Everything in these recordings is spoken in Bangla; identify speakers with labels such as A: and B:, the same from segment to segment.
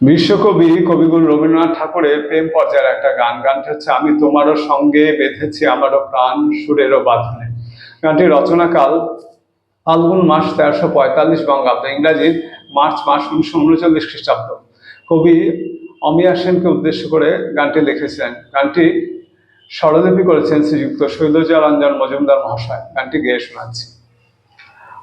A: বিশ্বকবি কবিগুরু রবীন্দ্রনাথ ঠাকুরের প্রেম পর্যায়ের একটা গান। গানটি হচ্ছে, আমি তোমারও সঙ্গে বেঁধেছি, আমারও প্রাণ সুরেরও বাঁধনে গানটি রচনাকাল ফাল্গুন মাস তেরোশো পঁয়তাল্লিশ বঙ্গাব্দ ইংরাজির মার্চ মাস উনিশশো উনচল্লিশ খ্রিস্টাব্দ। কবি অমিয়া সেনকে উদ্দেশ্য করে গানটি লিখেছিলেন গানটি স্বরলিপি করেছেন শ্রীযুক্ত শৈলজা রঞ্জন মজুমদার মহাশয়। গানটি গেয়ে শোনাচ্ছি।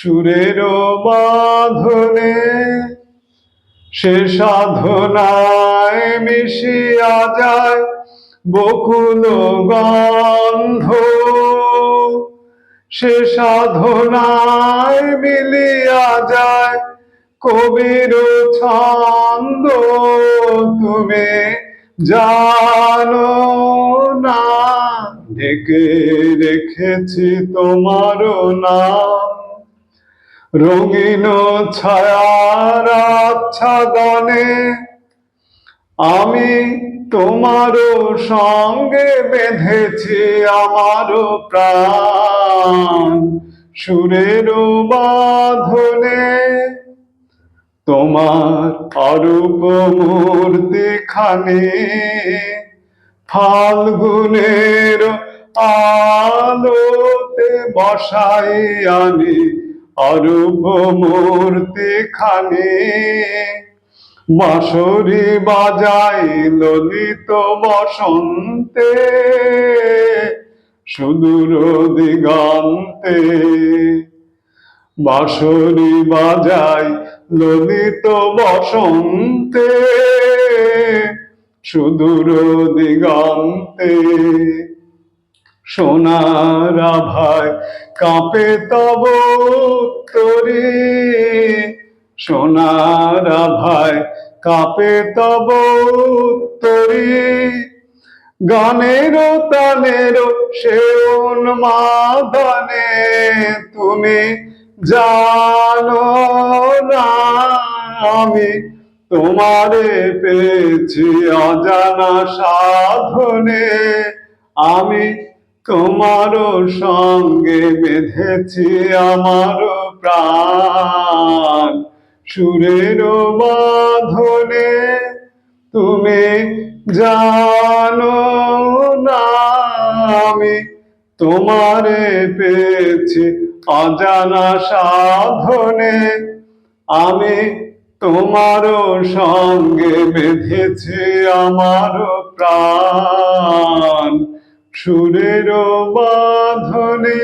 A: সুরেরও বাঁধনে সে সাধনায় মিশিয়া যায় বকুল গন্ধ। সে সাধনায় মিলিয়া যায় কবির ছন্দ। তুমি জানো না ঢেকে রেখেছি তোমার নাম। রঙিন ছায়ার আচ্ছাদনে আমি তোমারও সঙ্গে বেঁধেছি আমারও প্রাণ। সুরেরও বাঁধনে তোমার অরূপ মূর্তি খানি ফাল্গুনের আলোতে বসাই আনি অরূপ মূর্তি খানি। বাঁশরি বাজাই ললিত বসন্তে, সুদূর দিগন্তে। বাঁশরি বাজাই ললিত বসন্তে, সুদূর দিগন্তে। সোনার আভায় কাঁপে তব তরি সোনার ভাই কাঁপে তব তরি গানের তানের সেউন মাদনে তুমি জানো না, আমি তোমারে পেয়েছি অজানা সাধনে। আমি তোমারও সঙ্গে বেঁধেছি আমারও প্রাণ। সুরের বাঁধনে তুমি জানো না আমি তোমারে পেয়েছি অজানা সাধনে। আমি তোমারও সঙ্গে বেঁধেছি আমারও প্রাণ। সুরেরও বাঁধনে।